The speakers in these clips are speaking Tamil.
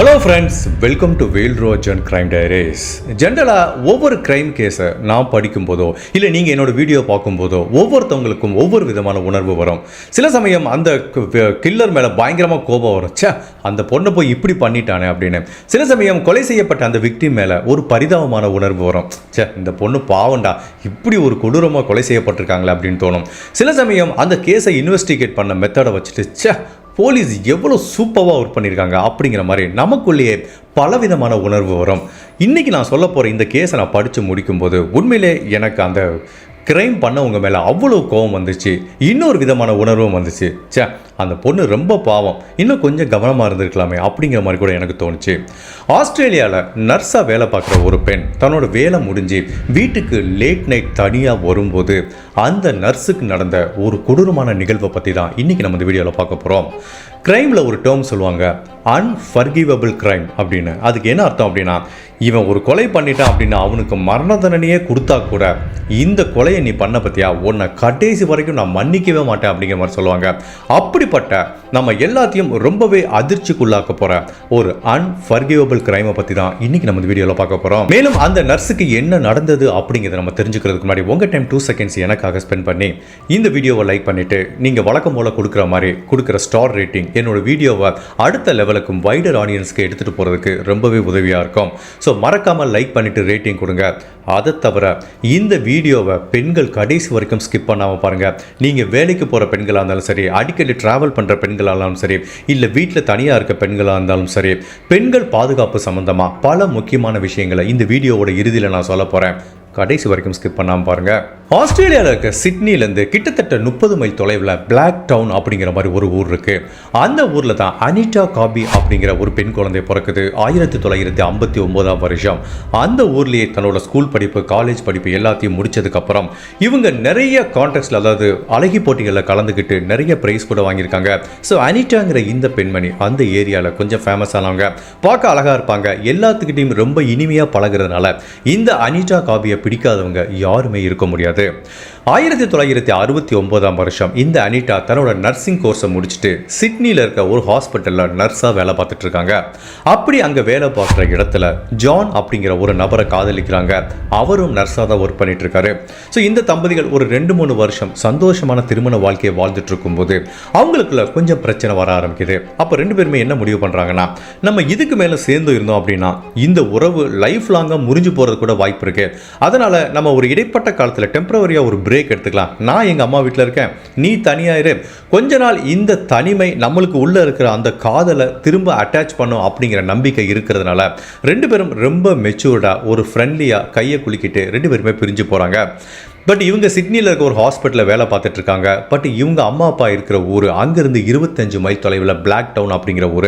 ஹலோ ஃப்ரெண்ட்ஸ் வெல்கம் டு வேல் ரோஜ் அண்ட் கிரைம் டைரேஸ் ஜென்ரலாக ஒவ்வொரு கிரைம் கேஸை நான் படிக்கும்போதோ இல்லை நீங்கள் என்னோடய வீடியோ பார்க்கும்போதோ ஒவ்வொருத்தவங்களுக்கும் ஒவ்வொரு விதமான உணர்வு வரும். சில சமயம் அந்த கில்லர் மேலே பயங்கரமாக கோபம் வரும். சே அந்த பொண்ணை போய் இப்படி பண்ணிட்டானே அப்படின்னு. சில சமயம் கொலை செய்யப்பட்ட அந்த விக்டிம் மேலே ஒரு பரிதாபமான உணர்வு வரும். ச்சே இந்த பொண்ணு பாவண்டா இப்படி ஒரு கொடூரமாக கொலை செய்யப்பட்டிருக்காங்களே அப்படின்னு தோணும். சில சமயம் அந்த கேஸை இன்வெஸ்டிகேட் பண்ண மெத்தடை வச்சுட்டு சே போலீஸ் எவ்வளோ சூப்பராக ஒர்க் பண்ணியிருக்காங்க அப்படிங்கிற மாதிரி நமக்குள்ளேயே பலவிதமான உணர்வு வரும். இன்றைக்கி நான் சொல்ல போகிற இந்த கேஸை நான் படித்து முடிக்கும்போது உண்மையிலே எனக்கு அந்த கிரைம் பண்ணவங்க மேலே அவ்வளோ கோவம் வந்துச்சு. இன்னொரு விதமான உணர்வும் வந்துச்சு. ச்சே அந்த பொண்ணு ரொம்ப பாவம். இன்னும் கொஞ்சம் கவனமாக இருந்திருக்கலாமே அப்படிங்கிற மாதிரி கூட எனக்கு தோணுச்சு. ஆஸ்திரேலியாவில் நர்ஸாக வேலை பார்க்குற ஒரு பெண் தன்னோட வேலை முடிஞ்சு வீட்டுக்கு லேட் நைட் தனியாக வரும்போது அந்த நர்ஸுக்கு நடந்த ஒரு கொடூரமான நிகழ்வை பற்றி தான் இன்றைக்கி நம்ம இந்த வீடியோவில் பார்க்க போகிறோம் க்ரைமில் ஒரு டேர்ம் சொல்லுவாங்க. அன்ஃபர்கிவபிள் க்ரைம் அப்படின்னு. அதுக்கு என்ன அர்த்தம் அப்படின்னா இவன் ஒரு கொலை பண்ணிட்டான் அப்படின்னா அவனுக்கு மரண தண்டனையே கொடுத்தா கூட இந்த கொலையை நீ பண்ண பற்றியா உன்னை கடைசி வரைக்கும் நான் மன்னிக்கவே மாட்டேன் அப்படிங்கிற மாதிரி சொல்லுவாங்க. அப்படிப்பட்ட நம்ம எல்லாத்தையும் ரொம்பவே அதிர்ச்சிக்குள்ளாக்க போகிற ஒரு அன்ஃபர்கிவபிள் க்ரைமை பற்றி தான் இன்றைக்கி நம்ம இந்த வீடியோவில் பார்க்க போகிறோம் மேலும் அந்த நர்ஸுக்கு என்ன நடந்தது அப்படிங்கிறத நம்ம தெரிஞ்சுக்கிறதுக்கு முன்னாடி உங்கள் டைம் டூ செகண்ட்ஸ் எனக்காக ஸ்பெண்ட் பண்ணி இந்த வீடியோவை லைக் பண்ணிவிட்டு நீங்கள் வழக்கம் போல் கொடுக்குற மாதிரி கொடுக்குற ஸ்டார் ரேட்டிங் என்னோட வீடியோவை அடுத்த லெவல் லெவலுக்கும் வைடர் ஆடியன்ஸ்க்கு எடுத்துகிட்டு போகிறதுக்கு ரொம்பவே உதவியாக இருக்கும். ஸோ மறக்காமல் லைக் பண்ணிவிட்டு ரேட்டிங் கொடுங்க. அதை தவிர இந்த வீடியோவை பெண்கள் கடைசி வரைக்கும் ஸ்கிப் பண்ணாமல் பாருங்கள் நீங்கள் வேலைக்கு போகிற பெண்களாக இருந்தாலும் சரி அடிக்கடி ட்ராவல் பண்ணுற பெண்களாக இருந்தாலும் சரி இல்லை வீட்டில் தனியாக இருக்க பெண்களாக இருந்தாலும் சரி பெண்கள் பாதுகாப்பு சம்மந்தமாக பல முக்கியமான விஷயங்களை இந்த வீடியோவோட இறுதியில் நான் சொல்ல போகிறேன் கடைசி வரைக்கும் ஸ்கிப் பண்ணாமல் பாருங்கள் ஆஸ்திரேலியாவில் இருக்க சிட்னிலேருந்து கிட்டத்தட்ட முப்பது மைல் தொலைவில் பிளாக் டவுன் அப்படிங்கிற மாதிரி ஒரு ஊர் இருக்கு. அந்த ஊரில் தான் அனிட்டா காபி அப்படிங்கிற ஒரு பெண் குழந்தை பிறக்குது. ஆயிரத்தி தொள்ளாயிரத்தி ஐம்பத்தி ஒன்பதாம் வருஷம். அந்த ஊர்லேயே தன்னோட ஸ்கூல் படிப்பு காலேஜ் படிப்பு எல்லாத்தையும் முடிச்சதுக்கப்புறம் இவங்க நிறைய கான்டெக்ட்ஸில் அதாவது அழகி போட்டிகளில் கலந்துக்கிட்டு நிறைய ப்ரைஸ் கூட வாங்கியிருக்காங்க. ஸோ அனிட்டாங்கிற இந்த பெண்மணி அந்த ஏரியாவில் கொஞ்சம் ஃபேமஸ் ஆனவங்க. பார்க்க அழகாக இருப்பாங்க. எல்லாத்துக்கிட்டையும் ரொம்ப இனிமையாக பழகுறதுனால இந்த அனிட்டா காபியை பிடிக்காதவங்க யாருமே இருக்க முடியாது. ஆயிரத்தி தொள்ளாயிரத்தி அறுபத்தி ஒன்பதாம் வருஷம் இந்த அனிட்டா தன்னோட நர்சிங் கோர்ஸை முடிச்சுட்டு சிட்னியில் இருக்க ஒரு ஹாஸ்பிட்டலில் நர்ஸாக வேலை பார்த்துட்டு இருக்காங்க. அப்படி அங்கே வேலை பார்க்குற இடத்துல ஜான் அப்படிங்கிற ஒரு நபரை காதலிக்கிறாங்க. அவரும் நர்ஸாக தான் ஒர்க் பண்ணிட்டு இருக்காரு. ஸோ இந்த தம்பதிகள் ஒரு ரெண்டு மூணு வருஷம் சந்தோஷமான திருமண வாழ்க்கையை வாழ்ந்துட்டு இருக்கும்போது அவங்களுக்குள்ள கொஞ்சம் பிரச்சனை வர ஆரம்பிக்குது. அப்போ ரெண்டு பேருமே என்ன முடிவு பண்ணுறாங்கன்னா நம்ம இதுக்கு மேலே சேர்ந்து இருந்தோம் அப்படின்னா இந்த உறவு லைஃப் லாங்காக முறிஞ்சு போகிறது கூட வாய்ப்பு இருக்கு. அதனால் நம்ம ஒரு இடைப்பட்ட காலத்தில் டெம்பரவரியாக ஒரு பிரேக் எடுத்துக்கலாம். நான் எங்கள் அம்மா வீட்டில் இருக்கேன். நீ தனியாயிரு கொஞ்ச நாள் இந்த தனிமை நம்மளுக்கு உள்ளே இருக்கிற அந்த காதலை திரும்ப அட்டாச் பண்ணும் அப்படிங்கிற நம்பிக்கை இருக்கிறதுனால ரெண்டு பேரும் ரொம்ப மெச்சூர்டாக ஒரு ஃப்ரெண்ட்லியாக கையை குலுக்கிட்டு ரெண்டு பேருமே பிரிஞ்சு போகிறாங்க பட் இவங்க சிட்னியில் இருக்க ஒரு ஹாஸ்பிட்டலில் வேலை பார்த்துட்டு இருக்காங்க. பட் இவங்க அம்மா அப்பா இருக்கிற ஊர் அங்கேருந்து இருபத்தஞ்சு மைல் தொலைவில் பிளாக் டவுன் அப்படிங்கிற ஊர்.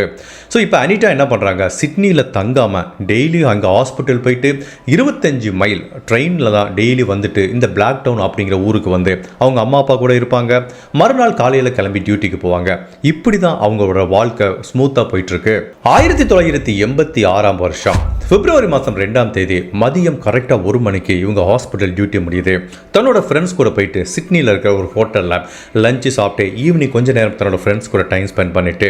ஸோ இப்போ அனிட்டா என்ன பண்ணுறாங்க சிட்னியில் தங்காமல் டெய்லியும் அங்கே ஹாஸ்பிட்டல் போயிட்டு இருபத்தஞ்சு மைல் ட்ரெயினில் தான் டெய்லி வந்துட்டு இந்த பிளாக் டவுன் அப்படிங்கிற ஊருக்கு வந்து அவங்க அம்மா அப்பா கூட இருப்பாங்க. மறுநாள் காலையில் கிளம்பி டியூட்டிக்கு போவாங்க. இப்படி தான் அவங்களோட வாழ்க்கை ஸ்மூத்தாக போயிட்டுருக்கு. ஆயிரத்தி தொள்ளாயிரத்தி எண்பத்தி ஆறாம் வருஷம் பிப்ரவரி மாதம் ரெண்டாம் தேதி மதியம் கரெக்டாக ஒரு மணிக்கு இவங்க ஹாஸ்பிட்டல் டியூட்டி முடியுது. தன்னோட ஃப்ரெண்ட்ஸ் கூட போயிட்டு சிட்னியில் இருக்கிற ஒரு ஹோட்டலில் லஞ்சு சாப்பிட்டு ஈவினிங் கொஞ்ச நேரம் தன்னோட ஃப்ரெண்ட்ஸ் கூட டைம் ஸ்பெண்ட் பண்ணிட்டு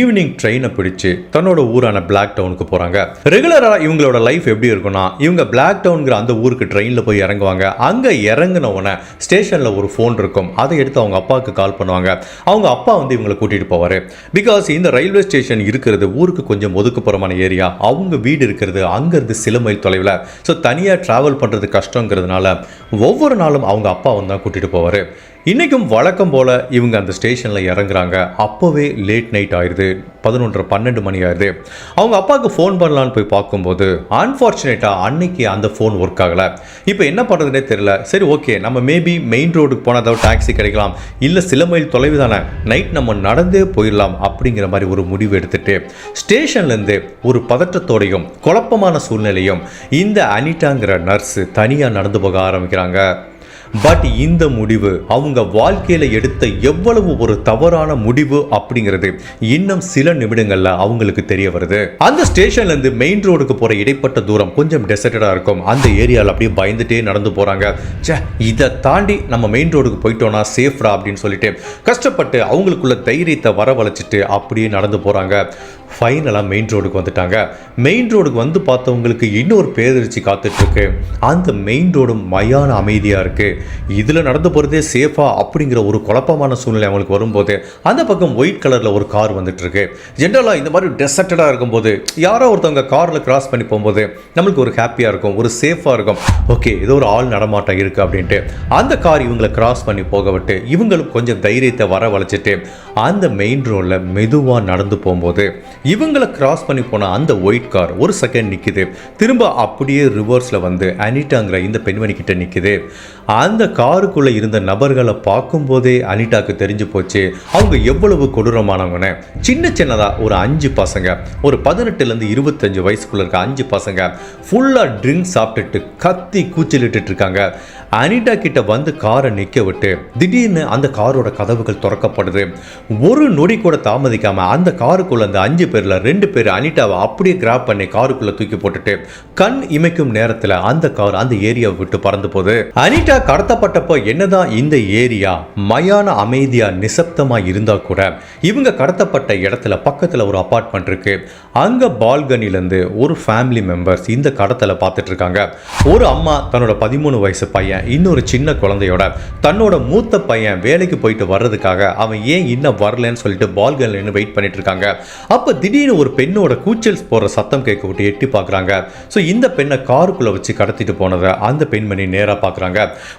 ஈவினிங் ட்ரெயினை பிடிச்சு தன்னோட ஊரான பிளாக் டவுனுக்கு போகிறாங்க ரெகுலராக இவங்களோட லைஃப் எப்படி இருக்கும்னா இவங்க பிளாக் டவுனுங்கிற அந்த ஊருக்கு ட்ரெயினில் போய் இறங்குவாங்க. அங்கே இறங்கின உடனே ஸ்டேஷனில் ஒரு ஃபோன் இருக்கும். அதை எடுத்து அவங்க அப்பாவுக்கு கால் பண்ணுவாங்க. அவங்க அப்பா வந்து இவங்களை கூட்டிகிட்டு போவார். பிகாஸ் இந்த ரயில்வே ஸ்டேஷன் இருக்கிறது ஊருக்கு கொஞ்சம் ஒதுக்குப்புறமான ஏரியா அவங்க வீடு இருக்கிறது அங்கேருந்து சில மைல் தொலைவில். ஸோ தனியாக ட்ராவல் பண்ணுறது கஷ்டங்கிறதுனால ஒவ்வொரு நாளும் அவங்க அப்பா வந்து தான் கூட்டிகிட்டு போவார். இன்றைக்கும் வழக்கம் போல் இவங்க அந்த ஸ்டேஷனில் இறங்குறாங்க. அப்போவே லேட் நைட் ஆயிடுது பதினொன்றரை பன்னெண்டு மணி ஆயிடுது அவங்க அப்பாவுக்கு ஃபோன் பண்ணலான்னு போய் பார்க்கும்போது அன்ஃபார்ச்சுனேட்டாக அன்னைக்கு அந்த ஃபோன் ஒர்க் ஆகலை. இப்போ என்ன பண்ணுறதுனே தெரியல. சரி ஓகே நம்ம மேபி மெயின் ரோடுக்கு போனால் ஏதாவது டாக்ஸி கிடைக்கலாம். இல்லை சில மைல் தொலைவு தானே. நைட் நம்ம நடந்தே போயிடலாம் அப்படிங்கிற மாதிரி ஒரு முடிவு எடுத்துகிட்டு ஸ்டேஷன்லேருந்து ஒரு பதற்றத்தோடையும் குழப்பமான சூழ்நிலையும் இந்த அனிட்டாங்கிற நர்ஸு தனியாக நடந்து போக ஆரம்பிக்கிறாங்க. பட் இந்த முடிவு அவங்க வாழ்க்கையில் எடுத்த எவ்வளவு ஒரு தவறான முடிவு அப்படிங்கிறது இன்னும் சில நிமிடங்களில் அவங்களுக்கு தெரிய வருது. அந்த ஸ்டேஷன்ல இருந்து மெயின் ரோடுக்கு போற இடைப்பட்ட தூரம் கொஞ்சம் டெசர்டடா இருக்கும். அந்த ஏரியாவில் அப்படியே பயந்துட்டே நடந்து போறாங்க. ச்சே இதை தாண்டி நம்ம மெயின் ரோடுக்கு போயிட்டோம்னா சேஃப்ரா அப்படின்னு சொல்லிட்டு கஷ்டப்பட்டு அவங்களுக்குள்ள தைரியத்தை வரவழைச்சிட்டு அப்படியே நடந்து போறாங்க. ஃபைனலாக மெயின் ரோடுக்கு வந்துட்டாங்க. மெயின் ரோடுக்கு வந்து பார்த்தவங்களுக்கு இன்னொரு பேரதிர்ச்சி காத்துட்ருக்கு அந்த மெயின் ரோடும் மயான அமைதியாக இருக்குது இதில் நடந்து போகிறதே சேஃபா அப்படிங்கிற ஒரு குழப்பமான சூழ்நிலை அவங்களுக்கு வரும்போது அந்த பக்கம் ஒயிட் கலரில் ஒரு கார் வந்துட்டுருக்கு. ஜென்ரலாக இந்த மாதிரி டெசர்ட்டடாக இருக்கும்போது யாரோ ஒருத்தவங்க காரில் கிராஸ் பண்ணி போகும்போது நம்மளுக்கு ஒரு ஹாப்பியாக இருக்கும் ஒரு சேஃபாக இருக்கும். ஓகே ஏதோ ஒரு ஆள் நடமாட்டம் இருக்குது அப்படின்ட்டு அந்த கார் இவங்களை கிராஸ் பண்ணி போக விட்டு இவங்களுக்கு கொஞ்சம் தைரியத்தை வர வளைச்சிட்டு அந்த மெயின் ரோடில் மெதுவாக நடந்து போகும்போது இவங்களை கிராஸ் பண்ணி போன அந்த ஒயிட் கார் ஒரு செகண்ட் நிற்குது திரும்ப அப்படியே ரிவர்ஸில் வந்து அனிட்டாங்கிற இந்த பெண்மணி கிட்ட நிற்குது அந்த காருக்குள்ளே இருந்த நபர்களை பார்க்கும்போதே அனிட்டாக்கு தெரிஞ்சு போச்சு அவங்க எவ்வளவு கொடூரமானவங்கன்னு. சின்ன சின்னதாக ஒரு அஞ்சு பசங்க ஒரு பதினெட்டுலேருந்து இருபத்தஞ்சு வயசுக்குள்ளே இருக்க அஞ்சு பசங்க ஃபுல்லாக ட்ரிங்க் சாப்பிட்டுட்டு கத்தி கூச்சலிட்டு இருக்காங்க. அனிட்டா கிட்ட வந்து காரை நிற்க விட்டு திடீர்னு அந்த காரோட கதவுகள் திறக்கப்படுது. ஒரு நொடி கூட தாமதிக்காமல் அந்த காருக்குள்ள அந்த அஞ்சு பேரில் ரெண்டு பேர் அனிட்டாவை அப்படியே கிராப் பண்ணி காருக்குள்ள தூக்கி போட்டுட்டு கண் இமைக்கும் நேரத்தில் அந்த கார் அந்த ஏரியாவை விட்டு பறந்து போகுது. அனிட்டா கடத்தப்பட்டப்போ என்னதான் இந்த ஏரியா மயான அமைதியா நிசப்தமா இருந்தா கூட இவங்க கடத்தப்பட்ட இடத்துல பக்கத்தில் ஒரு அபார்ட்மெண்ட் இருக்கு. அங்க பால்கனிலேருந்து ஒரு ஃபேமிலி மெம்பர்ஸ் இந்த கடத்தலை பார்த்துட்டு இருக்காங்க. ஒரு அம்மா தன்னோட பதிமூணு வயசு பையன் இன்னொரு சின்ன குழந்தையோட தன்னோட மூத்த பையன் வேலைக்கு போயிட்டு வர்றதுக்காக அவன் ஏன் இன்னும் வரலன்னு சொல்லிட்டு பால்கனில் நின்று வெயிட் பண்ணிட்டு இருக்காங்க அப்போ திடீர்னு ஒரு பெண்ணோட கூச்சல் போற சத்தம் கேட்க விட்டு எட்டி பார்க்குறாங்க. ஸோ இந்த பெண்ணை காருக்குள்ளே வச்சு கடத்திட்டு போனதை அந்த பெண்மணி நேராக பார்க்குறாங்க.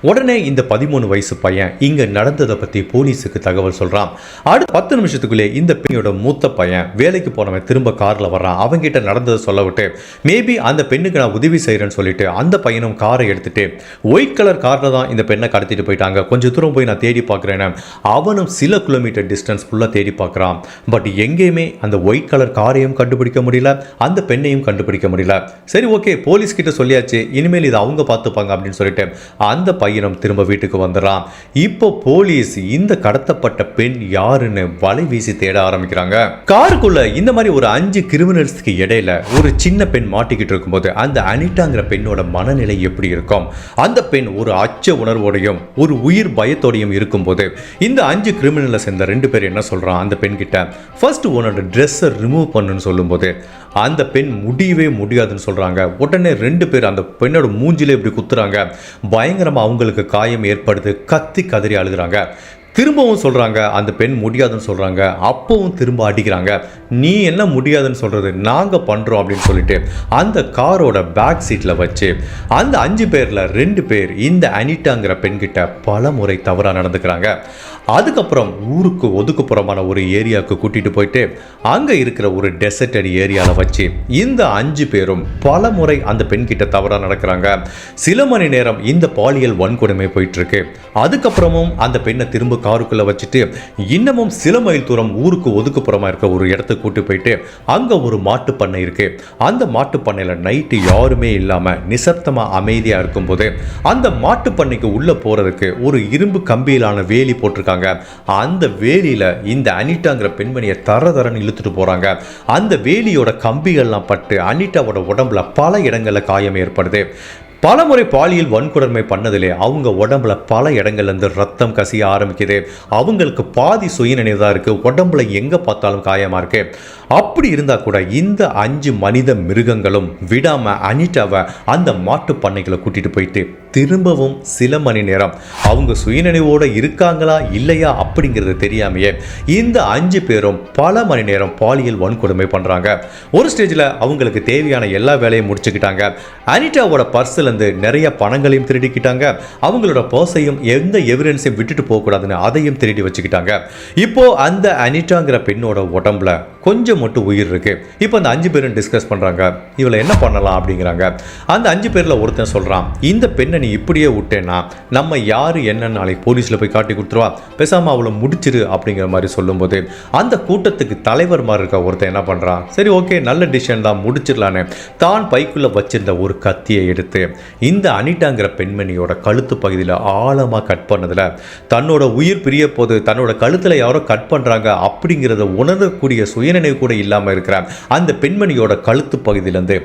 உடனே இந்த பதிமூணு வயசு பையன் இங்க நடந்ததை பத்தி போலீஸுக்கு தகவல் சொல்றான். அடுத்த பத்து நிமிஷத்துக்குள்ளே இந்த பெண்ணோட மூத்த பையன் வேலைக்கு போனவன் திரும்ப கார்ல வர்றான். அவங்ககிட்ட நடந்ததை சொல்ல விட்டு மேபி அந்த பெண்ணுக்கு நான் உதவி செய்கிறேன்னு சொல்லிட்டு அந்த பையனும் காரை எடுத்துட்டு ஒயிட் கலர் காரில் தான் இந்த பெண்ணை கடத்திட்டு போயிட்டாங்க. கொஞ்சம் தூரம் போய் நான் தேடி பார்க்குறேன்னு. அவனும் சில கிலோமீட்டர் டிஸ்டன்ஸ் ஃபுல்லாக தேடி பார்க்குறான். பட் எங்கேயுமே அந்த ஒயிட் கலர் காரையும் கண்டுபிடிக்க முடியல அந்த பெண்ணையும் கண்டுபிடிக்க முடியல. சரி ஓகே போலீஸ் கிட்ட சொல்லியாச்சு இனிமேல் இதை அவங்க பார்த்துப்பாங்க அப்படின்னு சொல்லிட்டு அந்த பையனும் திரும்ப வீட்டுக்கு வந்துடுறான். இப்போ போலீஸ் இந்த கடத்தப்பட்ட பெண் யாருன்னு வலை வீசி தேட ஆரம்பிக்கிறாங்க. காருக்குள்ள இந்த மாதிரி ஒரு அஞ்சு கிரிமினல்ஸ்க்கு இடையில ஒரு சின்ன பெண் மாட்டிக்கிட்டு இருக்கும்போது அந்த அனிட்டாங்கிற பெண்ணோட மனநிலை எப்படி இருக்கும்? அந்த பெண் ஒரு அச்ச உணர்வோடையும் ஒரு உயிர் பயத்தோடையும் இருக்கும்போது இந்த அஞ்சு கிரிமினலை சேர்ந்த ரெண்டு பேர் என்ன சொல்றான் அந்த பெண்கிட்ட ஃபர்ஸ்ட் உன்னோட ட்ரெஸ்ஸை ரிமூவ் பண்ணுன்னு சொல்லும்போது அந்த பெண் முடியவே முடியாதுன்னு சொல்றாங்க. உடனே ரெண்டு பேர் அந்த பெண்ணோட மூஞ்சிலே இப்படி குத்துறாங்க. பயங்கரமாக அவங்களுக்கு காயம் ஏற்படுது. கத்தி கதறி அழுகுறாங்க. திரும்பவும் சொல்றாங்க அந்த பெண் முடியாதுன்னு சொல்றாங்க. அப்பவும் திரும்ப அடிக்கிறாங்க. நீ என்ன முடியாதுன்னு சொல்றது? நாங்க பண்றோம் அப்படின்னு சொல்லிட்டு அந்த காரோட பேக் சீட்டில் வச்சு அந்த அஞ்சு பேர்ல ரெண்டு பேர் இந்த அனிட்டாங்கிற பெண்கிட்ட பல முறை தவறாக நடந்துக்கிறாங்க. அதுக்கப்புறம் ஊருக்கு ஒதுக்குப்புறமான ஒரு ஏரியாவுக்கு கூட்டிட்டு போயிட்டு அங்க இருக்கிற ஒரு டெசர்டட் ஏரியாவில் வச்சு இந்த அஞ்சு பேரும் பல முறை அந்த பெண்கிட்ட தவறா நடக்கிறாங்க. சில மணி நேரம் இந்த பாலியல் வன்கொடுமை போயிட்டு இருக்கு அதுக்கப்புறமும் அந்த பெண்ணை திரும்ப காருக்குள்ள வச்சுட்டு இன்னமும் சில மைல் தூரம் ஊருக்கு ஒதுக்குப்புறமா இருக்க ஒரு இடத்துக்கு கூட்டி போயிட்டு அங்க ஒரு மாட்டு பண்ணை இருக்கு. அந்த மாட்டு பண்ணையில நைட்டு யாருமே இல்லாம நிசப்தமா அமைதியா இருக்கும்போது அந்த மாட்டு பண்ணைக்கு உள்ள போறதுக்கு ஒரு இரும்பு கம்பியிலான வேலி போட்டிருக்காங்க. அந்த வேலியில இந்த அனிட்டாங்கிற பெண்மணியை தர தரன்னு இழுத்துட்டு போறாங்க. அந்த வேலியோட கம்பிகள்லாம் பட்டு அனிட்டாவோட உடம்புல பல இடங்களில் காயம் ஏற்படுது. பலமுறை பாலியல் வன்கொடுமை பண்ணதிலே அவங்க உடம்புல பல இடங்கள்லேருந்து ரத்தம் கசிய ஆரம்பிக்குது. அவங்களுக்கு பாதி சுயநினைவு தான் இருக்குது உடம்புல எங்கே பார்த்தாலும் காயமாக இருக்குது அப்படி இருந்தால் கூட இந்த அஞ்சு மனித மிருகங்களும் விடாமல் அனிட்டாவை அந்த மாட்டு பண்ணைகளை கூட்டிகிட்டு போயிட்டு திரும்பவும் சில மணி நேரம் அவங்க சுயநினைவோடு இருக்காங்களா இல்லையா அப்படிங்கிறது தெரியாமையே இந்த அஞ்சு பேரும் பல மணி நேரம் பாலியல் வன்கொடுமை பண்ணுறாங்க ஒரு ஸ்டேஜில் அவங்களுக்கு தேவையான எல்லா வேலையும் முடிச்சுக்கிட்டாங்க. அனிட்டாவோட பர்சில் இருந்து நிறைய பணங்களையும் திருடிக்கிட்டாங்க. அவங்களோட பர்ஸையும் எந்த எவிடன்ஸையும் விட்டுட்டு போகக்கூடாதுன்னு அதையும் திருடி வச்சுக்கிட்டாங்க. இப்போ அந்த அனிட்டாங்கிற பெண்ணோட உடம்புல கொஞ்சம் மட்டும் உயிர் இருக்கு. இப்போ அந்த அஞ்சு பேரும் டிஸ்கஸ் பண்றாங்க. இவளை என்ன பண்ணலாம் அப்படிங்கிறாங்க. அந்த அஞ்சு பேரில் ஒருத்தன் சொல்றான் இந்த பெண்ணை நீ இப்படியே விட்டேன்னா நம்ம யாரு என்ன நாளைக்கு போலீஸில் போய் காட்டி கொடுத்துருவா? பேசாமல் அவளை முடிச்சிரு அப்படிங்கிற மாதிரி சொல்லும்போது அந்த கூட்டத்துக்கு தலைவர் மாதிரி இருக்க ஒருத்தன் என்ன பண்றான்? சரி ஓகே நல்ல டிசிஷன் தான் முடிச்சிடலான்னு. தான் பைக்குள்ள வச்சிருந்த ஒரு கத்தியை எடுத்து இந்த அனிட்டாங்கிற பெண்மணியோட கழுத்து பகுதியில் ஆழமாக கட் பண்ணதுல தன்னோட உயிர் பிரிய போது தன்னோட கழுத்தில் யாரோ கட் பண்ணுறாங்க அப்படிங்கிறத உணரக்கூடிய நினைவு கூட இல்லாமல் இருக்கிறார் அந்த பெண்மணியோட கழுத்து பகுதியிலேருந்து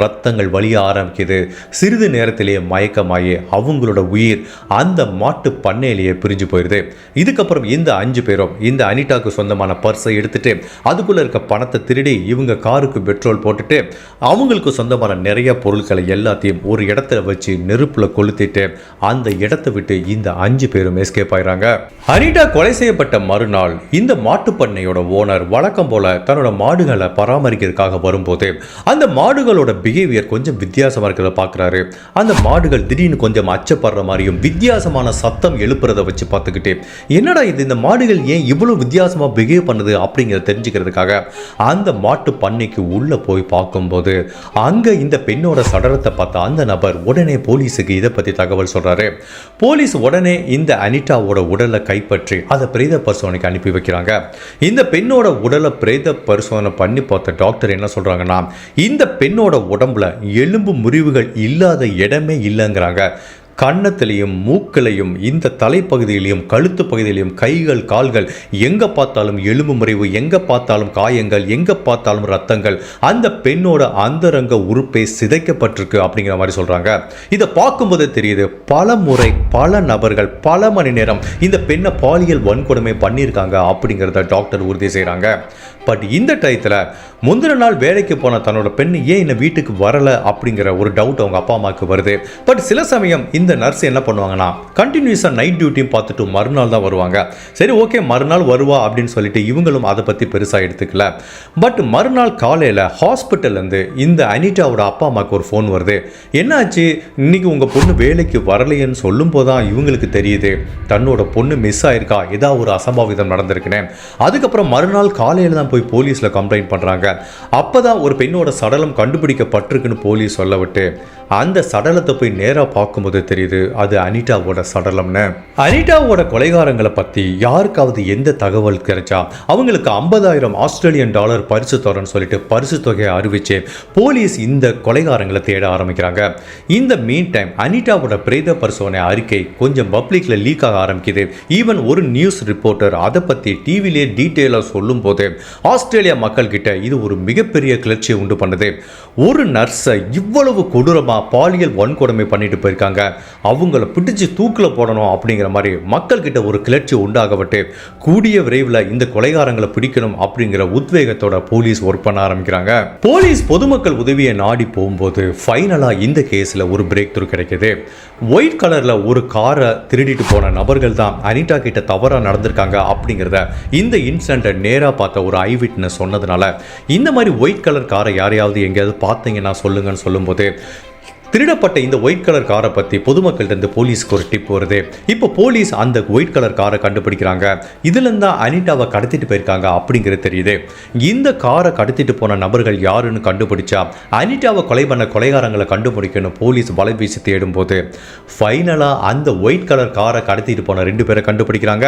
ரத்தங்கள் வழிய ஆரம்பிக்குது. சிறிது நேரத்திலேயே மயக்கமாயி அவங்களோட உயிர் அந்த மாட்டு பண்ணையிலேயே பிரிஞ்சு போயிடுது இதுக்கப்புறம் இந்த அஞ்சு பேரும் இந்த அனிட்டாக்கு சொந்தமான பர்ஸை எடுத்துட்டு அதுக்குள்ளே இருக்க பணத்தை திருடி இவங்க காருக்கு பெட்ரோல் போட்டுட்டு அவங்களுக்கு சொந்தமான நிறைய பொருட்களை எல்லாத்தையும் ஒரு இடத்துல வச்சு நெருப்பில் கொளுத்திட்டு அந்த இடத்தை விட்டு இந்த அஞ்சு பேரும் எஸ்கேப் ஆயிடுறாங்க அனிட்டா கொலை செய்யப்பட்ட மறுநாள் இந்த மாட்டுப் பண்ணையோட ஓனர் வழக்கம் போல தன்னோட மாடுகளை பராமரிக்கிறதுக்காக வரும்போது அந்த மாடுகளோட பிஹேவியர் கொஞ்சம் வித்தியாசமா இருக்கிறத பார்க்குறாரு. அந்த மாடுகள் திடீர்னு கொஞ்சம் அச்சப்படுற மாதிரியும் வித்தியாசமான சத்தம் எழுப்புறத வச்சு பார்த்துக்கிட்டு என்னடா இது இந்த மாடுகள் ஏன் இவ்வளவு வித்தியாசமா பிஹேவ் பண்ணுது அப்படிங்கிறத தெரிஞ்சுக்கிறதுக்காக அந்த மாட்டு பண்ணைக்கு உள்ள போய் பார்க்கும்போது அங்க இந்த பெண்ணோட சடலத்தை பார்த்தா அந்த நபர் உடனே போலீஸுக்கு இதை பத்தி தகவல் சொல்றாரு. போலீஸ் உடனே இந்த அனிட்டாவோட உடலை கைப்பற்றி அதை பிரேத பரிசோதனைக்கு அனுப்பி வைக்கிறாங்க. இந்த பெண்ணோட உடலை பிரேத பரிசோதனை பண்ணி பார்த்த டாக்டர் என்ன சொல்கிறாங்கன்னா இந்த பெண்ணோட உடம்புல எலும்பு முறிவுகள் இல்லாத இடமே இல்லைங்கிறாங்க. கன்னத்திலையும் மூக்கிலையும் இந்த தலைப்பகுதியிலையும் கழுத்து பகுதியிலையும் கைகள் கால்கள் எங்கே பார்த்தாலும் எலும்பு முறிவு எங்கே பார்த்தாலும் காயங்கள் எங்கே பார்த்தாலும் ரத்தங்கள் அந்த பெண்ணோட அந்தரங்க உறுப்பை சிதைக்கப்பட்டிருக்கு அப்படிங்கிற மாதிரி சொல்கிறாங்க இதை பார்க்கும்போது தெரியுது பல முறை பல நபர்கள் பல மணி நேரம் இந்த பெண்ணை பாலியல் வன்கொடுமை பண்ணியிருக்காங்க அப்படிங்கிறத டாக்டர் உறுதி செய்கிறாங்க பட் இந்த டயத்தில் முந்தின நாள் வேலைக்கு போன தன்னோட பெண் ஏன் இந்த வீட்டுக்கு வரலை அப்படிங்கிற ஒரு டவுட் அவங்க அப்பா அம்மாவுக்கு வருது. பட் சில சமயம் இந்த நர்ஸ் என்ன பண்ணுவாங்கன்னா கண்டினியூஸாக நைட் டியூட்டியும் பார்த்துட்டு மறுநாள் தான் வருவாங்க. சரி ஓகே மறுநாள் வருவா அப்படின்னு சொல்லிட்டு இவங்களும் அதை பற்றி பெருசாக எடுத்துக்கல. பட் மறுநாள் காலையில் ஹாஸ்பிட்டல்லேருந்து இந்த அனிட்டாவோட அப்பா அம்மாவுக்கு ஒரு ஃபோன் வருது. என்னாச்சு? இன்னைக்கு உங்கள் பொண்ணு வேலைக்கு வரலையேன்னு சொல்லும் தான் இவங்களுக்கு தெரியுது. தன்னோட பொண்ணு மிஸ் ஆயிருக்கா? ஏதாவது ஒரு அசம்பாவிதம் நடந்திருக்குன்னு. அதுக்கப்புறம் மறுநாள் காலையில் தான் போய் போலீஸில் கம்ப்ளைண்ட் பண்ணுறாங்க அப்போ தான் ஒரு பெண்ணோட சடலம் கண்டுபிடிக்கப்பட்டிருக்குன்னு போலீஸ் சொல்ல விட்டு அந்த சடலத்தை போய் நேராக பார்க்கும்போது தெரியுது அது அனிட்டாவோட சடலம்னு. அனிட்டாவோட கொலைகாரங்களை பற்றி யாருக்காவது எந்த தகவல் கிடைச்சா அவங்களுக்கு ஐம்பதாயிரம் ஆஸ்திரேலியன் டாலர் பரிசு தரேன்னு சொல்லிட்டு பரிசு தொகையை அறிவிச்சு போலீஸ் இந்த கொலைகாரங்களை தேட ஆரம்பிக்கிறாங்க. இந்த மீன் டைம் அனிட்டாவோட பிரேத பரிசோதனை அறிக்கை கொஞ்சம் பப்ளிக்ல லீக் ஆக ஆரம்பிக்குது. ஈவன் ஒரு நியூஸ் ரிப்போர்ட்டர் அதை பற்றி டிவிலே டீட்டெயிலாக சொல்லும் போது ஆஸ்திரேலியா மக்கள் கிட்ட இது ஒரு மிகப்பெரிய கிளர்ச்சியை உண்டு பண்ணுது. ஒரு நர்ஸை இவ்வளவு கொடூரமாக பாலியல் வன்கொடுமை பண்ணிட்டு போயிருக்காங்க. அவங்கள பிடிச்சு தூக்கில் போடணும் அப்படிங்கிற மாதிரி மக்கள்கிட்ட ஒரு கிளர்ச்சி உண்டாகப்பட்டு கூடிய விரைவில் இந்த கொலைகாரங்களை பிடிக்கணும் அப்படிங்கிற உத்வேகத்தோட போலீஸ் ஒர்க் பண்ண ஆரம்பிக்கிறாங்க. போலீஸ் பொதுமக்கள் உதவியை நாடி போகும்போது ஃபைனலாக இந்த கேஸில் ஒரு பிரேக் த்ரூ கிடைக்கிது ஒயிட் கலரில் ஒரு காரை திருடிட்டு போன நபர்கள் தான் அனிதா கிட்ட தவறாக நடந்திருக்காங்க அப்படிங்கிறத இந்த இன்சிடென்ட்டை நேராக பார்த்த ஒரு ஐ விட்னஸ் சொன்னதுனால இந்த மாதிரி ஒயிட் கலர் காரை யாரையாவது எங்கேயாவது பார்த்தீங்கன்னா சொல்லுங்கன்னு சொல்லும்போது திருடப்பட்ட இந்த ஒயிட் கலர் காரை பற்றி பொதுமக்கள்கிட்ட போலீஸ்க்கு ஒரு டிப் வருது. இப்போ போலீஸ் அந்த ஒயிட் கலர் காரை கண்டுபிடிக்கிறாங்க. இதுலேருந்து அனிட்டாவை கடத்திட்டு போயிருக்காங்க அப்படிங்கிறது தெரியுது. இந்த காரை கடத்திட்டு போன நபர்கள் யாருன்னு கண்டுபிடிச்சா அனிட்டாவை கொலை பண்ண கொலைகாரங்களை கண்டுபிடிக்கணும் போலீஸ் வலை வீசி தேடும்போது. ஃபைனலாக அந்த ஒயிட் கலர் காரை கடத்திட்டு போன ரெண்டு பேரை கண்டுபிடிக்கிறாங்க.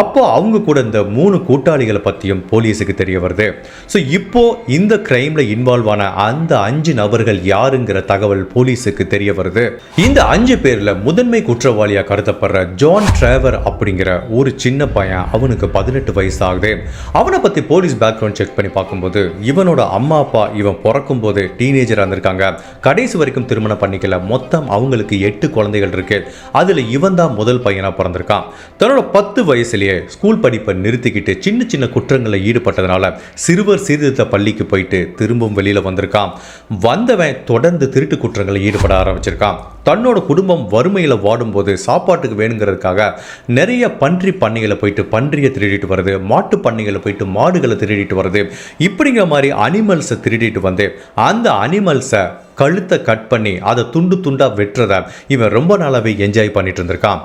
அப்போ அவங்க கூட இந்த மூணு கூட்டாளிகளை பற்றியும் போலீஸுக்கு தெரிய வருது. ஸோ இப்போ இந்த கிரைமில் இன்வால்வ் ஆன அந்த அஞ்சு நபர்கள் யாருங்கிற தகவல் போலீஸ் போலீஸுக்கு தெரிய வருது. இந்த அஞ்சு பேர்ல முதன்மை குற்றவாளியா கருதப்படுற ஜான் டிராவர் அப்படிங்கிற ஒரு சின்ன பையன் அவனுக்கு பதினெட்டு வயசு ஆகுது அவனை பத்தி போலீஸ் பேக்ரவுண்ட் செக் பண்ணி பார்க்கும்போது இவனோட அம்மா அப்பா இவன் பிறக்கும் போது டீனேஜரா இருந்திருக்காங்க. கடைசி வரைக்கும் திருமணம் பண்ணிக்கல. மொத்தம் அவங்களுக்கு எட்டு குழந்தைகள் இருக்கு. அதுல இவன் தான் முதல் பையனா பிறந்திருக்கான். தன்னோட பத்து வயசுலயே ஸ்கூல் படிப்பை நிறுத்திக்கிட்டு சின்ன சின்ன குற்றங்களில் ஈடுபட்டதுனால சிறுவர் சீர்திருத்த பள்ளிக்கு போயிட்டு திரும்பவும் வெளியில வந்திருக்கான். வந்தவன் தொடர்ந்து திருட்டு குற்றங்களை ஈடுபட ஆரம்பிச்சிருக்கான். தன்னோட குடும்பம் வறுமையில் வாடும்போது சாப்பாட்டுக்கு வேணுங்கிறதுக்காக நிறைய பன்றி பண்ணைகளை போயிட்டு பன்றியை திருடிட்டு வருது மாட்டு பண்ணைகளை போயிட்டு மாடுகளை திருடிட்டு வருது இப்படிங்கிற மாதிரி அனிமல்ஸை திருடிட்டு வந்து அந்த அனிமல்ஸை கழுத்தை கட் பண்ணி அதை துண்டு துண்டாக வெட்டுறத இவன் ரொம்ப நாளாகவே என்ஜாய் பண்ணிட்டு இருந்திருக்கான்.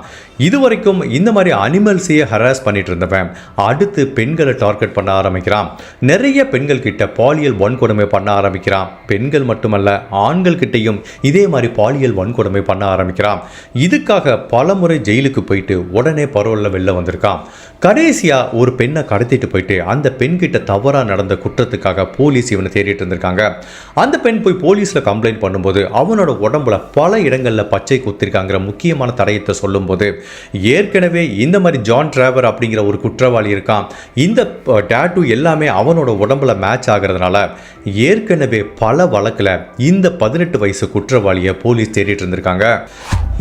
இது வரைக்கும் இந்த மாதிரி அனிமல்ஸையே ஹராஸ் பண்ணிட்டு இருந்தவன் அடுத்து பெண்களை டார்கெட் பண்ண ஆரம்பிக்கிறான். நிறைய பெண்கள் கிட்ட பாலியல் வன்கொடுமை பண்ண ஆரம்பிக்கிறான். பெண்கள் மட்டுமல்ல ஆண்கள் கிட்டையும் இதே மாதிரி பாலியல் வன்கொடுமை பண்ண ஆரம்பிக்கிறான். இதுக்காக பல முறை ஜெயிலுக்கு போயிட்டு உடனே பரோலில் வெளில வந்திருக்கான். கடைசியாக ஒரு பெண்ணை கடத்திட்டு போயிட்டு அந்த பெண்கிட்ட தவறாக நடந்த குற்றத்துக்காக போலீஸ் இவனை தேடிட்டு இருந்திருக்காங்க. அந்த பெண் போய் போலீஸில் கம்ப்ளைண்ட் பண்ணும்போது அவனோட உடம்புல பல இடங்களில் பச்சை குத்திருக்காங்கிற முக்கியமான தடயத்தை சொல்லும்போது ஏற்கனவே இந்த மாதிரி ஜான் டிராவர் அப்படிங்கிற ஒரு குற்றவாளி இருக்கான். இந்த டேட்டு எல்லாமே அவனோட உடம்புல மேட்ச் ஆகிறதுனால ஏற்கனவே பல வழக்கில் இந்த பதினெட்டு வயசு குற்றவாளியை போலீஸ் தேடிட்டு இருந்திருக்காங்க.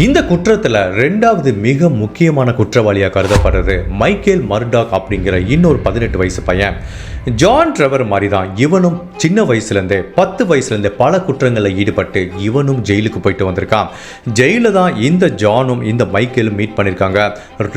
இந்த குற்றத்தில் ரெண்டாவது மிக முக்கியமான குற்றவாளியாக கருதப்படுறது மைக்கேல் மர்டாக் அப்படிங்கிற இன்னொரு பதினெட்டு வயசு பையன். ஜான் ட்ரெவர் மாதிரி தான் இவனும் சின்ன வயசுலேருந்தே பத்து வயசுலேருந்தே பல குற்றங்களில் ஈடுபட்டு இவனும் ஜெயிலுக்கு போயிட்டு வந்திருக்கான். ஜெயிலில் தான் இந்த ஜானும் இந்த மைக்கேலும் மீட் பண்ணியிருக்காங்க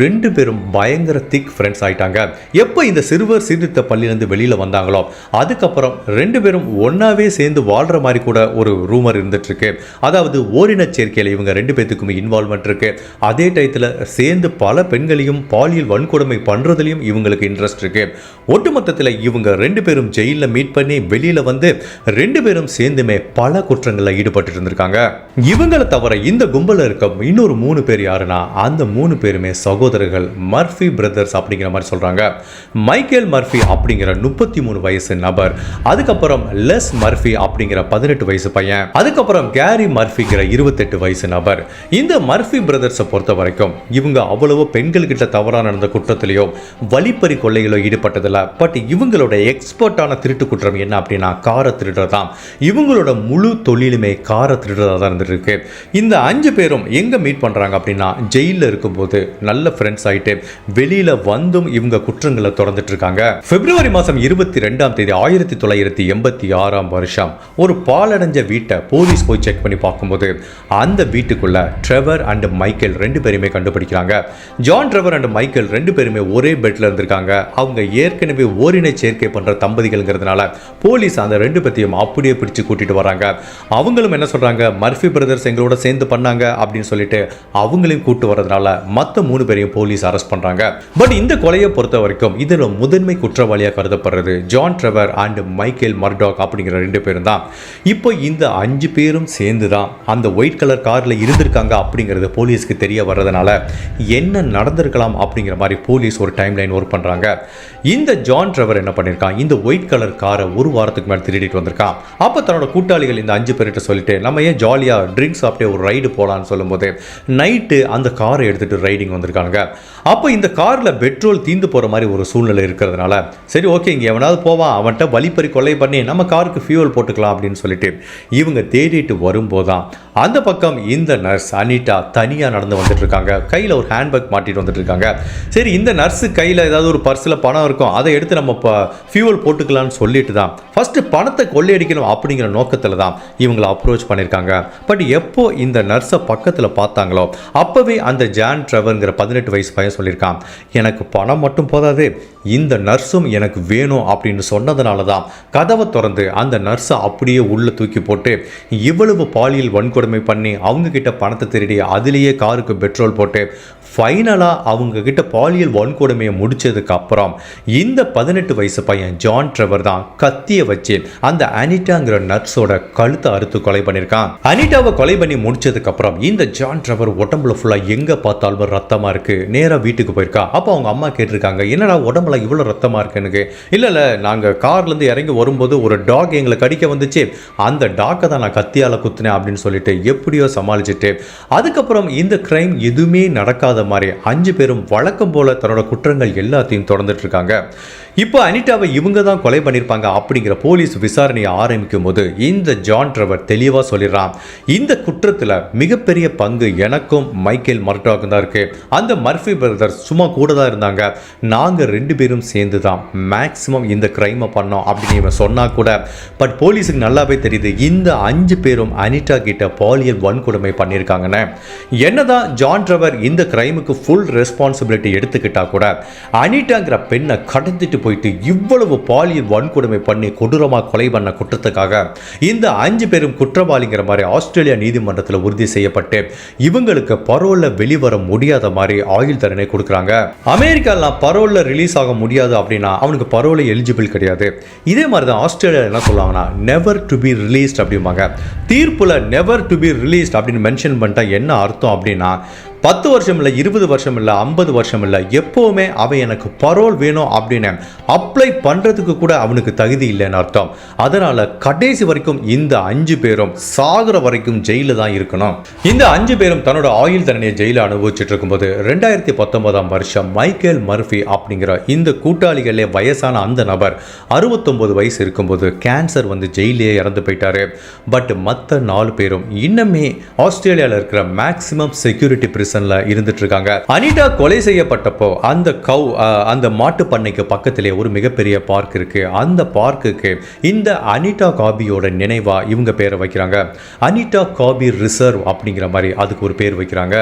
ரெண்டு பேரும் பயங்கர திக் ஃப்ரெண்ட்ஸ் ஆயிட்டாங்க. எப்போ இந்த சிறுவர் சீர்திருத்த பள்ளியிலேருந்து வெளியில் வந்தாங்களோ அதுக்கப்புறம் ரெண்டு பேரும் ஒன்றாவே சேர்ந்து வாழ்கிற மாதிரி கூட ஒரு ரூமர் இருந்துட்டு இருக்கு. அதாவது ஓரின சேர்க்கையில் இவங்க ரெண்டு பேத்துக்குமே இன்வால்மெண்ட் இருக்கு. அதே டயத்தில் சேர்ந்து பல பெண்களையும் பாலியல் வன்கொடுமை பண்ணுறதுலையும் இவங்களுக்கு இன்ட்ரெஸ்ட் இருக்கு. ஒட்டுமொத்தத்தில் இவங்க ரெண்டு பேரும் ஜெயிலில் மீட் பண்ணி வெளியில் வந்து ரெண்டு பேரும் சேர்ந்துமே பல குற்றங்களில் ஈடுபட்டு இருந்திருக்காங்க. இவங்களை தவிர இந்த கும்பலில் இருக்க இன்னொரு மூணு பேர் யாருன்னா அந்த மூணு பேருமே சகோதரர்கள் மர்ஃபி பிரதர்ஸ் அப்படிங்கிற மாதிரி சொல்கிறாங்க மைக்கேல் மர்ஃபி அப்படிங்கிற முப்பத்தி மூணு வயசு நபர் அதுக்கப்புறம் லெஸ் மர்ஃபி அப்படிங்கிற பதினெட்டு வயசு பையன் அதுக்கப்புறம் கேரி மர்ஃபிங்கிற இருபத்தெட்டு வயசு நபர். இந்த மர்ஃபி பிரதர்ஸை பொறுத்த வரைக்கும் இவங்க அவ்வளவோ பெண்கள் கிட்ட தவறாக நடந்த குற்றத்திலையோ வழிப்பறி கொள்ளைகளோ ஈடுபட்டதில்ல. பட் இவங்களோட எக்ஸ்பர்ட்டான திருட்டு குற்றம் என்ன அப்படின்னா காரை திருடுறதாம் இவங்களோட முழு தொழிலுமே காரை திருடுறதா தான் இருந்துட்டு இந்த அஞ்சு பேரும் எங்க மீட் பண்றாங்க அப்படின்னா ஜெயிலில் இருக்கும்போது நல்ல ஃப்ரெண்ட்ஸ் ஆயிட்டு வெளியில வந்தும் இவங்க குற்றங்களை தொடர்ந்துட்டு இருக்காங்க பிப்ரவரி மாதம் இருபத்தி ரெண்டாம் தேதி ஆயிரத்தி தொள்ளாயிரத்தி எண்பத்தி ஆறாம் வருஷம் ஒரு பாலடைஞ்ச வீட்டை போலீஸ் போய் செக் பண்ணி பார்க்கும்போது அந்த வீட்டுக்குள்ள ட்ரெவர் அண்ட் மைக்கேல் ரெண்டு பேருமே கண்டுபிடிக்கிறாங்க. ஜான் ட்ரெவர் அண்ட் மைக்கேல் ரெண்டு பேருமே ஒரே பெட்ல இருந்திருக்காங்க. அவங்க ஏற்கனவே ஓரினை சேர்க்கை பண்ற தம்பதிகள்ங்கிறதுனால போலீஸ் அந்த ரெண்டு பேத்தையும் அப்படியே பிடிச்சு கூட்டிட்டு வராங்க. அவங்களும் என்ன சொல்றாங்க? மர்ஃபி பிரதர்ஸ் எங்களோட சேர்ந்து பண்ணாங்க அப்படின்னு சொல்லிட்டு அவங்களையும் கூட்டு வரதுனால மற்ற மூணு பேரையும் போலீஸ் அரெஸ்ட் பண்றாங்க. பட் இந்த கொலையை பொறுத்த வரைக்கும் இதுல முதன்மை குற்றவாளியாக கருதப்படுறது John Trevor and Michael Murdock அப்படிங்கிற ரெண்டு பேரும் தான். இப்போ இந்த அஞ்சு பேரும் சேர்ந்து தான் அந்த ஒயிட் கலர் கார்ல இருந்திருக்காங்க அப்படிங்கிறது போலீஸ்க்கு தெரிய வர்றதுனால என்ன நடந்திருக்கலாம் அப்படிங்கிற மாதிரி போலீஸ் ஒரு டைம் லைன் ஒர்க் பண்ணுறாங்க இந்த ஜான் ட்ரெவர் என்ன பண்ணியிருக்கான் இந்த ஒயிட் கலர் காரை ஒரு வாரத்துக்கு மேலே திருடிட்டு வந்திருக்கான். அப்போ தன்னோட கூட்டாளிகள் இந்த அஞ்சு பேர்கிட்ட சொல்லிட்டு நம்ம ஏன் ஜாலியாக ட்ரிங்க்ஸ் சாப்பிட்டே ஒரு ரைடு போகலான்னு சொல்லும்போது நைட்டு அந்த காரை எடுத்துகிட்டு ரைடிங் வந்திருக்காங்க அப்போ இந்த காரில் பெட்ரோல் தீந்து போகிற மாதிரி ஒரு சூழ்நிலை இருக்கிறதுனால சரி ஓகே இங்கே எவனாவது போவான் அவன்கிட்ட வழிப்பறி கொள்ளை பண்ணி நம்ம காருக்கு ஃபியூவல் போட்டுக்கலாம் அப்படின்னு சொல்லிட்டு இவங்க தேடிட்டு வரும்போது தான் அந்த பக்கம் இந்த நர்ஸ் அனிட்டா தனியாக நடந்து வந்துட்டு இருக்காங்க கையில் ஒரு ஹேண்ட்பேக் மாட்டிட்டு வந்துட்டு இருக்காங்க சரி இந்த நர்ஸு கையில் ஏதாவது ஒரு பர்ஸில் பணம் இருக்கும். அதை எடுத்து நம்ம இப்போ ஃபியூவல் போட்டுக்கலாம்னு சொல்லிட்டு தான். ஃபஸ்ட்டு பணத்தை கொள்ளையடிக்கணும் அப்படிங்கிற நோக்கத்தில் தான் இவங்களை அப்ரோச் பண்ணியிருக்காங்க பட் எப்போ இந்த நர்ஸை பக்கத்தில் பார்த்தாங்களோ அப்போவே அந்த ஜான் ட்ரெவருங்கிற பதினெட்டு வயசு பையன் சொல்லியிருக்கான். எனக்கு பணம் மட்டும் போதாது. இந்த நர்ஸும் எனக்கு வேணும் அப்படின்னு சொன்னதுனால தான் கதவை திறந்து அந்த நர்ஸை அப்படியே உள்ளே தூக்கி போட்டு இவ்வளவு பாலியல் வன்கொடுமை பண்ணி அவங்க கிட்ட பணத்தை திருடி அதுலேயே காருக்கு பெட்ரோல் போட்டு ஃபைனலாக அவங்கக்கிட்ட பாலியல் வன்கொடுமையை முடித்ததுக்கப்புறம் இந்த பதினெட்டு வயசு பையன் ஜான் ட்ரெவர் தான் கத்தியை வச்சு அந்த அனிட்டாங்கிற நர்ஸோட கழுத்தை அறுத்து கொலை பண்ணியிருக்கான் அனிட்டாவை கொலை பண்ணி முடிச்சதுக்கப்புறம் இந்த ஜான் ட்ரெவர் உடம்புல ஃபுல்லாக எங்கே பார்த்தாலும் ரத்தமாக இருக்குது நேராக வீட்டுக்கு போயிருக்கா. அப்போ அவங்க அம்மா கேட்டிருக்காங்க என்னடா உடம்புல இவ்வளோ ரத்தமாக இருக்கு எனக்கு இல்லை இல்லை நாங்கள் கார்லேருந்து இறங்கி வரும்போது ஒரு டாக் எங்களை கடிக்க வந்துச்சு. அந்த டாக்கை தான் நான் கத்தியால் குத்தினேன் அப்படின்னு சொல்லிட்டு எப்படியோ சமாளிச்சுட்டு அதுக்கப்புறம் இந்த கிரைம் எதுவுமே நடக்காத மாதிரி அஞ்சு பேரும் வழக்கம் போல தன்னோட குற்றங்கள் எல்லாத்தையும் தொடர்ந்துட்டு இருக்காங்க இப்போ அனிட்டாவை இவங்க தான் கொலை பண்ணியிருப்பாங்க அப்படிங்கிற போலீஸ் விசாரணையை ஆரம்பிக்கும் போது இந்த ஜான் ட்ரவர் தெளிவாக சொல்லிடுறான். இந்த குற்றத்தில் மிகப்பெரிய பங்கு எனக்கும் மைக்கேல் மர்டாக்கும் தான் இருக்குது அந்த மர்ஃபி பிரதர்ஸ் சும்மா கூட தான் இருந்தாங்க. நாங்கள் ரெண்டு பேரும் சேர்ந்து தான் மேக்ஸிமம் இந்த க்ரைமை பண்ணோம் அப்படின்னு இவன் சொன்னால் கூட. பட் போலீஸுக்கு நல்லாவே தெரியுது. இந்த அஞ்சு பேரும் அனிட்டா கிட்ட பாலியல் வன்கொடுமை பண்ணியிருக்காங்கன்னு என்னதான் ஜான் ட்ரவர் இந்த கிரைமுக்கு ஃபுல் ரெஸ்பான்சிபிலிட்டி எடுத்துக்கிட்டா கூட அனிட்டாங்கிற பெண்ணை கடத்திட்டு போயிட்டு இவ்வளவு பாலியல் வன்கொடுமை பண்ணி கொடூரமாக கொலை பண்ண குற்றத்துக்காக இந்த அஞ்சு பேரும் குற்றவாளிங்கிற மாதிரி ஆஸ்திரேலியா நீதிமன்றத்தில் உறுதி செய்யப்பட்டு இவங்களுக்கு பரோலில் வெளிவர முடியாத மாதிரி ஆயுள் தண்டனை கொடுக்குறாங்க. அமெரிக்காலாம் பரோலில் ரிலீஸ் ஆக முடியாது அப்படின்னா அவனுக்கு பரோல எலிஜிபிள் கிடையாது. இதே மாதிரி தான் ஆஸ்திரேலியா என்ன சொல்லுவாங்கன்னா நெவர் டு பி ரிலீஸ்ட் அப்படிம்பாங்க. தீர்ப்பில் நெவர் டு பி ரிலீஸ்ட் அப்படின்னு மென்ஷன் பண்ணிட்டா என்ன அர்த்தம் அப்படின்னா பத்து வருஷம் இல்லை இருபது வருஷம் இல்லை ஐம்பது வருஷம் இல்லை எப்போவுமே அவன் எனக்கு பரோல் வேணும் அப்படின்னு அப்ளை பண்ணுறதுக்கு கூட அவனுக்கு தகுதி இல்லைன்னு அர்த்தம். அதனால் கடைசி வரைக்கும் இந்த அஞ்சு பேரும் சாகுற வரைக்கும் ஜெயிலில் தான் இருக்கணும். இந்த அஞ்சு பேரும் தன்னோட ஆயுள் தண்டனையை ஜெயிலில் அனுபவிச்சுட்டு இருக்கும்போது ரெண்டாயிரத்தி பத்தொன்பதாம் வருஷம் மைக்கேல் மர்ஃபி அப்படிங்கிற இந்த கூட்டாளிகளே வயசான அந்த நபர் அறுபத்தொம்பது வயசு இருக்கும்போது கேன்சர் வந்து ஜெயிலே இறந்து போயிட்டாரு. பட் மற்ற நாலு பேரும் இன்னுமே ஆஸ்திரேலியாவில் இருக்கிற மேக்ஸிமம் செக்யூரிட்டி பிரிசனில் இருந்துட்டு இருக்காங்க அனிதா கொலை செய்யப்பட்டப்போ அந்த கவ் அந்த மாட்டு பண்ணைக்கு பக்கத்திலே ஒரு மிகப்பெரிய பார்க் இருக்கு. அந்த பார்க்குக்கு இந்த அனிதா காபியோட நினைவா இவங்க பேரை வைக்கிறாங்க. அனிதா காபி ரிசர்வ் அப்படிங்கிற மாதிரி அதுக்கு ஒரு பேர் வைக்கிறாங்க.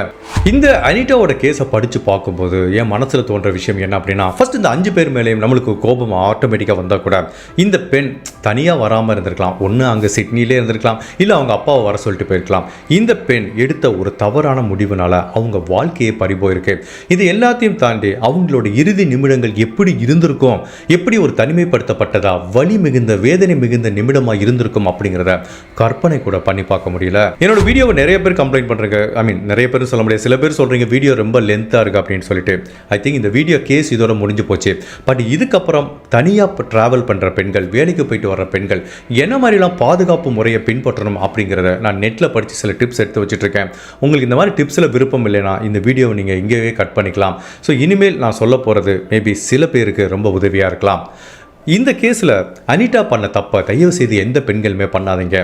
இந்த அனிதாவோட கேஸை படிச்சு பார்க்கும்போது என் மனசுல தோன்ற விஷயம் என்ன அப்படின்னா ஃபர்ஸ்ட் இந்த அஞ்சு பேர் மேலேயும் நம்மளுக்கு கோபம் ஆட்டோமேட்டிக்காக வந்தால் கூட இந்த பெண் தனியாக வராமல் இருந்திருக்கலாம். ஒன்று அங்கே சிட்னிலே இருந்திருக்கலாம். இல்லை அவங்க அப்பாவை வர சொல்லிட்டு போயிருக்கலாம். இந்த பெண் எடுத்த ஒரு தவறான முடிவுனால அவங்க வாழ்க்கையே பறிபோயிருக்கு இது எல்லாத்தையும் தாண்டி அவங்களோட இறுதி நிமிடங்கள் எப்படி இருந்திருக்கும்? எப்படி ஒரு தனிமைப்படுத்தப்பட்டதா? வலி மிகுந்த வேதனை மிகுந்த நிமிடமா இருந்திருக்கும் அப்படிங்கிறத கற்பனை கூட பண்ணி பார்க்க முடியல. என்னோட வீடியோவை நிறைய பேர் கம்ப்ளைண்ட் பண்றாங்க. ஐ மீன் நிறைய பேர் சொல்ல முடியாது. சில பேர் சொல்றீங்க வீடியோ ரொம்ப லென்த்தா இருக்கு அப்படின்னு சொல்லிட்டு. ஐ திங்க் இந்த வீடியோ கேஸ் இதோட முடிஞ்சு போச்சு. பட் இதுக்கப்புறம் தனியாக ட்ராவல் பண்ணுற பெண்கள் வேலைக்கு போயிட்டு வர்ற பெண்கள் என்ன மாதிரிலாம் பாதுகாப்பு முறையை பின்பற்றணும் அப்படிங்கிறத நான் நெட்டில் படித்து சில டிப்ஸ் எடுத்து வச்சுட்டு இருக்கேன். உங்களுக்கு இந்த மாதிரி டிப்ஸில் விருப்பம் இல்லைன்னா இந்த வீடியோவை நீங்கள் இங்கேயே கட் பண்ணிக்கலாம். ஸோ இனிமேல் நான் சொல்ல போகிறது மேபி சில பேருக்கு ரொம்ப உதவியாக இருக்கலாம். இந்த கேஸில் அனிட்டா பண்ண தப்பை தயவு செய்து எந்த பெண்களுமே பண்ணாதீங்க.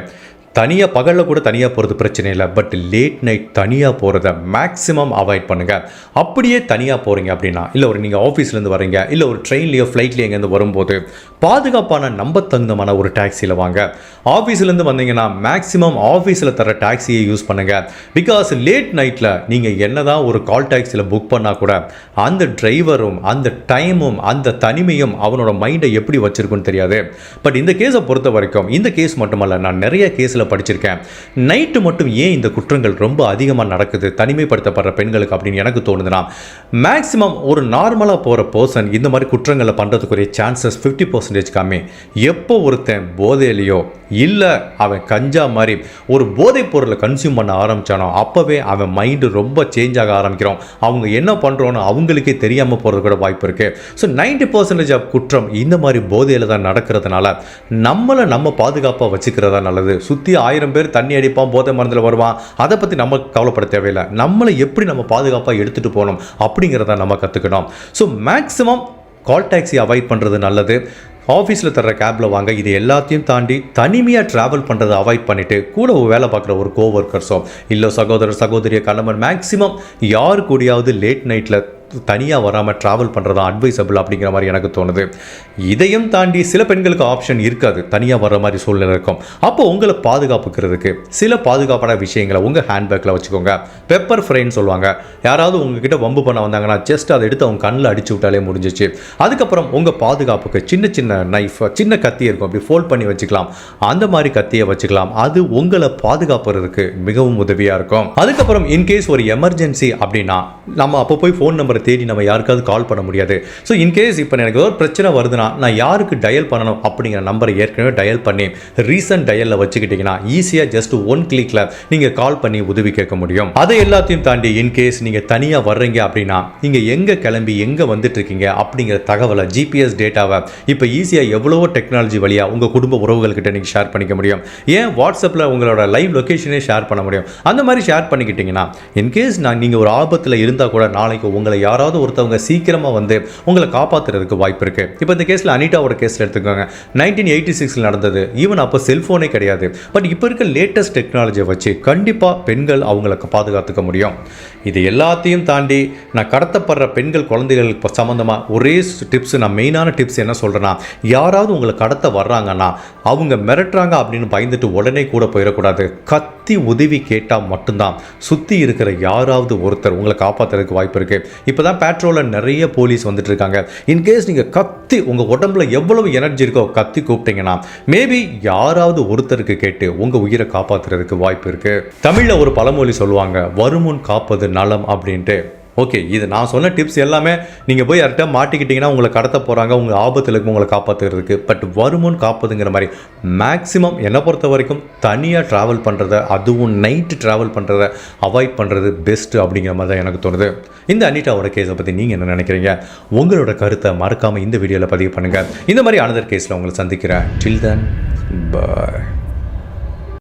தனியாக பகலில் கூட தனியாக போகிறது பிரச்சனை இல்லை பட் லேட் நைட் தனியாக போகிறத மேக்ஸிமம் அவாய்ட் பண்ணுங்கள் அப்படியே தனியாக போகிறீங்க அப்படின்னா இல்லை ஒரு நீங்கள் ஆஃபீஸ்லேருந்து வரீங்க இல்லை ஒரு ட்ரெயின்லேயோ ஃப்ளைட்லேயோ எங்கேருந்து வரும்போது பாதுகாப்பான நம்ப தகுந்தமான ஒரு டாக்ஸியில் வாங்க. ஆஃபீஸ்லேருந்து வந்தீங்கன்னா மேக்ஸிமம் ஆஃபீஸில் தர டாக்ஸியை யூஸ் பண்ணுங்கள் பிகாஸ் லேட் நைட்டில் நீங்கள் என்ன தான் ஒரு கால் டாக்ஸியில் புக் பண்ணால் கூட அந்த டிரைவரும் அந்த டைமும் அந்த தனிமையும் அவனோட மைண்டை எப்படி வச்சுருக்குன்னு தெரியாது. பட் இந்த கேஸை பொறுத்த வரைக்கும் இந்த கேஸ் மட்டுமல்ல நான் நிறைய கேஸில் படிச்சிருக்கேன். நைட்டு மட்டும் ஏன் இந்த குற்றங்கள் ரொம்ப அதிகமாக நடக்குது? தனிமைப்படுத்தப்படுற பெண்களுக்கு அப்படின்னு எனக்கு தோணுதுன்னா மேக்ஸிமம் ஒரு நார்மலாக போகிற பர்சன் இந்த மாதிரி குற்றங்களை பண்ணுறதுக்குரிய சான்சஸ் ஃபிஃப்டி பர்சன்டேஜ் கம்மி. எப்போ ஒருத்தன் போதையிலையோ இல்லை அவன் கஞ்சா மாதிரி ஒரு போதைப் பொருளை கன்சியூம் பண்ண ஆரம்பித்தானோ அப்போவே அவன் மைண்டு ரொம்ப சேஞ்ச் ஆக ஆரம்பிக்கிறோம். அவங்க என்ன பண்ணுறோன்னு அவங்களுக்கே தெரியாமல் போகிறது கூட வாய்ப்பு இருக்குது ஸோ நைன்டி பர்சன்டேஜ் ஆஃப் குற்றம் இந்த மாதிரி போதையில் தான் நடக்கிறதுனால நம்மளை நம்ம பாதுகாப்பாக வச்சுக்கிறதா நல்லது. சுற்றி ஆயிரம் பேர் தண்ணி அடிப்பான் போதை மருந்தில் வருவான். அதை பற்றி நம்ம கவலைப்பட தேவையில்லை. நம்மளை எப்படி நம்ம பாதுகாப்பாக எடுத்துகிட்டு போகணும் அப்படிங்கிறத நம்ம கற்றுக்கணும் so maximum call taxi avoid பண்ணுறது நல்லது. ஆஃபீஸில் தர்ற கேபில் வாங்க. இது எல்லாத்தையும் தாண்டி தனிமையாக ட்ராவல் பண்ணுறதை அவாய்ட் பண்ணிவிட்டு கூட வேலை பார்க்குற ஒரு கோவர்க்கர்ஸோ இல்லை சகோதரர் சகோதரிய கணவன் மேக்ஸிமம் யார் கூடயாவது லேட் நைட்டில் தனியாக வராமல் ட்ராவல் பண்ணுறது அட்வைசபிள் அப்படிங்கிற மாதிரி எனக்கு தோணுது. இதையும் தாண்டி சில பெண்களுக்கு ஆப்ஷன் இருக்காது. தனியாக வர மாதிரி சூழ்நிலை இருக்கும். அப்போ உங்களை பாதுகாப்புக்கிறதுக்கு சில பாதுகாப்பான விஷயங்களை உங்கள் ஹேண்ட்பேக்கில் வச்சுக்கோங்க. பெப்பர் ஃப்ரைன்னு சொல்லுவாங்க. யாராவது உங்ககிட்ட வம்பு பண்ண வந்தாங்கன்னா ஜஸ்ட் அதை எடுத்து அவங்க கண்ணில் அடிச்சு விட்டாலே முடிஞ்சிச்சு. அதுக்கப்புறம் உங்கள் பாதுகாப்புக்கு சின்ன சின்ன நைஃப் சின்ன கத்தி இருக்கும். அப்படி ஃபோல்ட் பண்ணி வச்சுக்கலாம். அந்த மாதிரி கத்தியை வச்சுக்கலாம். அது உங்களை பாதுகாப்புறதுக்கு மிகவும் உதவியாக இருக்கும். அதுக்கப்புறம் இன்கேஸ் ஒரு எமர்ஜென்சி அப்படின்னா நம்ம அப்போ போய் ஃபோன் நம்பர் நம்பரை தேடி நம்ம யாருக்காவது கால் பண்ண முடியாது. ஸோ இன்கேஸ் இப்போ எனக்கு ஏதோ ஒரு பிரச்சனை வருதுன்னா நான் யாருக்கு டயல் பண்ணணும் அப்படிங்கிற நம்பரை ஏற்கனவே டயல் பண்ணி ரீசன்ட் டயலில் வச்சுக்கிட்டிங்கன்னா ஈஸியாக ஜஸ்ட் ஒன் கிளிக்கில் நீங்கள் கால் பண்ணி உதவி கேட்க முடியும். அதை எல்லாத்தையும் தாண்டி இன்கேஸ் நீங்கள் தனியாக வர்றீங்க அப்படின்னா நீங்கள் எங்கே கிளம்பி எங்கே வந்துட்டு இருக்கீங்க அப்படிங்கிற தகவலை ஜிபிஎஸ் டேட்டாவை இப்போ ஈஸியாக எவ்வளவோ டெக்னாலஜி வழியாக உங்கள் குடும்ப உறவுகள்கிட்ட நீங்கள் ஷேர் பண்ணிக்க முடியும். ஏன் வாட்ஸ்அப்பில் உங்களோட லைவ் லொக்கேஷனே ஷேர் பண்ண முடியும்? அந்த மாதிரி ஷேர் பண்ணிக்கிட்டிங்கன்னா இன்கேஸ் நான் நீங்கள் ஒரு ஆபத்தில் இருந்தால் கூட நாளைக்கு உங்களை யாராவது ஒருத்தவங்க சீக்கிரமாக வந்து உங்களை காப்பாற்றுறதுக்கு வாய்ப்பு இருக்குது இப்போ இந்த கேஸில் அனிட்டாவோட கேஸில் எடுத்துக்கோங்க. நைன்டீன் எயிட்டி சிக்ஸில் நடந்தது. ஈவன் அப்போ செல்ஃபோனே கிடையாது. பட் இப்போ இருக்க லேட்டஸ்ட் டெக்னாலஜியை வச்சு கண்டிப்பாக பெண்கள் அவங்கள பாதுகாத்துக்க முடியும். இது எல்லாத்தையும் தாண்டி நான் கடத்தப்படுற பெண்கள் குழந்தைகளுக்கு சம்மந்தமாக ஒரே டிப்ஸ் நான் மெயினான டிப்ஸ் என்ன சொல்கிறேன்னா யாராவது உங்களை கடத்த வர்றாங்கன்னா அவங்க மிரட்டுறாங்க அப்படின்னு பயந்துட்டு உடனே கூட போயிடக்கூடாது. கத்தி உதவி கேட்டால் மட்டும்தான். சுற்றி இருக்கிற யாராவது ஒருத்தர் உங்களை காப்பாற்றுறதுக்கு வாய்ப்பு இருக்குது இப்போ தான் பேட்ரோலில் நிறைய போலீஸ் வந்துட்டு இருக்காங்க இன்கேஸ் நீங்கள் கத்தி உங்கள் உடம்புல எவ்வளவு எனர்ஜி இருக்கோ கத்தி கூப்பிட்டீங்கன்னா மேபி யாராவது ஒருத்தருக்கு கேட்டு உங்கள் உயிரை காப்பாற்றுறதுக்கு வாய்ப்பு இருக்குது தமிழில் ஒரு பழமொழி சொல்லுவாங்க வருமுன் காப்பது நலம் அப்படின்ட்டு. ஓகே இது நான் சொன்ன டிப்ஸ் எல்லாமே நீங்கள் போய் யார்கிட்ட மாட்டிக்கிட்டிங்கன்னா உங்களை கடத்த போகிறாங்க உங்கள் ஆபத்தில் இருக்கும் உங்களை காப்பாற்றுறதுக்கு பட் வருமுன் காப்பதுங்கிற மாதிரி மேக்ஸிமம் என்னை பொறுத்த வரைக்கும் தனியாக ட்ராவல் பண்ணுறத அதுவும் நைட்டு ட்ராவல் பண்ணுறத அவாய்ட் பண்ணுறது பெஸ்ட்டு அப்படிங்கிற மாதிரி தான் எனக்கு தோணுது. இந்த அனிட்டாவோட கேஸை பற்றி நீங்கள் என்ன நினைக்கிறீங்க? உங்களோட கருத்தை மறக்காமல் இந்த வீடியோவில் பதிவு பண்ணுங்கள் இந்த மாதிரி அனதர் கேஸில் உங்களை சந்திக்கிறேன். டில் தன் பாய்